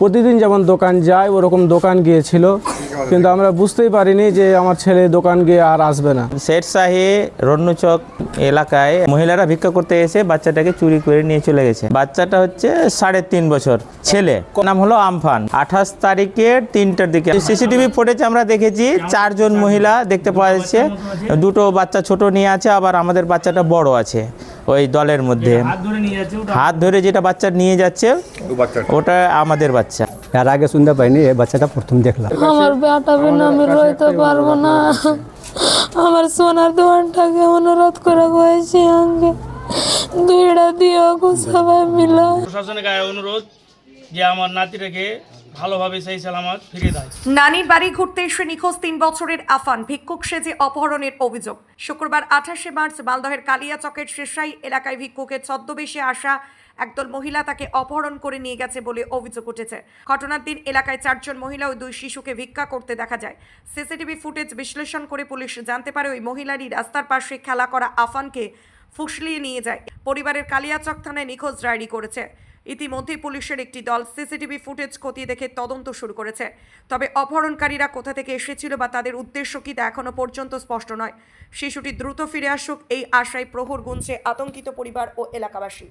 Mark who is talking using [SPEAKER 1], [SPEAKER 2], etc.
[SPEAKER 1] প্রতিদিন যেমন দোকান যায়, ওরকম দোকান গিয়েছিল। কিন্তু আমরা বুঝতেই পারিনি যে আমার ছেলে দোকান গিয়ে আর আসবে না।
[SPEAKER 2] শেরশাহী রন্নুচক এলাকায় মহিলারা ভিক্ষা করতে এসে বাচ্চাটাকে চুরি করে নিয়ে চলে গেছে। বাচ্চাটা হচ্ছে সাড়ে তিন বছর ছেলে। নাম হলো আমফান। আঠাশ তারিখের তিনটার দিকে সিসিটিভি ফুটেজ আমরা দেখেছি, চারজন মহিলা দেখতে পাওয়া যাচ্ছে। দুটো বাচ্চা ছোট নিয়ে আছে, আবার আমাদের বাচ্চাটা বড় আছে। ওই দলের মধ্যে। হাত ধরে যেটা বাচ্চা নিয়ে যাচ্ছে ওটা আমাদের বাচ্চা।
[SPEAKER 3] এর আগে শুনতে পাইনি এই বাচ্চাটা প্রথম দেখলাম।
[SPEAKER 4] আমার বেটা বিনা আমি রইতে পারব না। আমার সোনার দোকানটাকে অনুরোধ করে বলছি আঙ্কে দুইটা দিও সবাই মিলে
[SPEAKER 5] প্রশাসনের গায়ে অনুরোধ যে আমার নাতিটাকে ভালোভাবে সেই সালামত ফিরিয়ে দেয়।
[SPEAKER 6] নানির বাড়ি ঘুরতে এসে নিখোঁজ তিন বছরের আফান, ভিক্ষুক সেজে অপহরণের অভিযোগ। শুক্রবার আঠাশে মার্চ কালিয়াচকের শেষাই এলাকায় ভিক্ষুকের ছদ্মবেশে আসা একদল মহিলা তাকে অপহরণ করে নিয়ে গেছে বলে অভিযোগ উঠেছে। ঘটনার দিন এলাকায় চারজন মহিলা ও দুই শিশুকে ভিক্ষা করতে দেখা যায়। সিসিটিভি ফুটেজ বিশ্লেষণ করে পুলিশ জানতে পারে ওই মহিলারই রাস্তার পাশে খেলা করা আফানকে ফুসলিয়ে নিয়ে যায়। পরিবারের কালিয়াচক থানায় নিখোঁজ ডায়েরি করেছে। ইতিমধ্যে পুলিশের একটি দল সিসিটিভি ফুটেজ খতিয়ে দেখে তদন্ত শুরু করেছে। তবে অপহরণকারীরা কোথা থেকে এসেছিল বা তাদের উদ্দেশ্য কি তা এখনও পর্যন্ত স্পষ্ট নয়। শিশুটি দ্রুত ফিরে আসুক, এই আশায় প্রহর গুনছে আতঙ্কিত পরিবার ও এলাকাবাসী।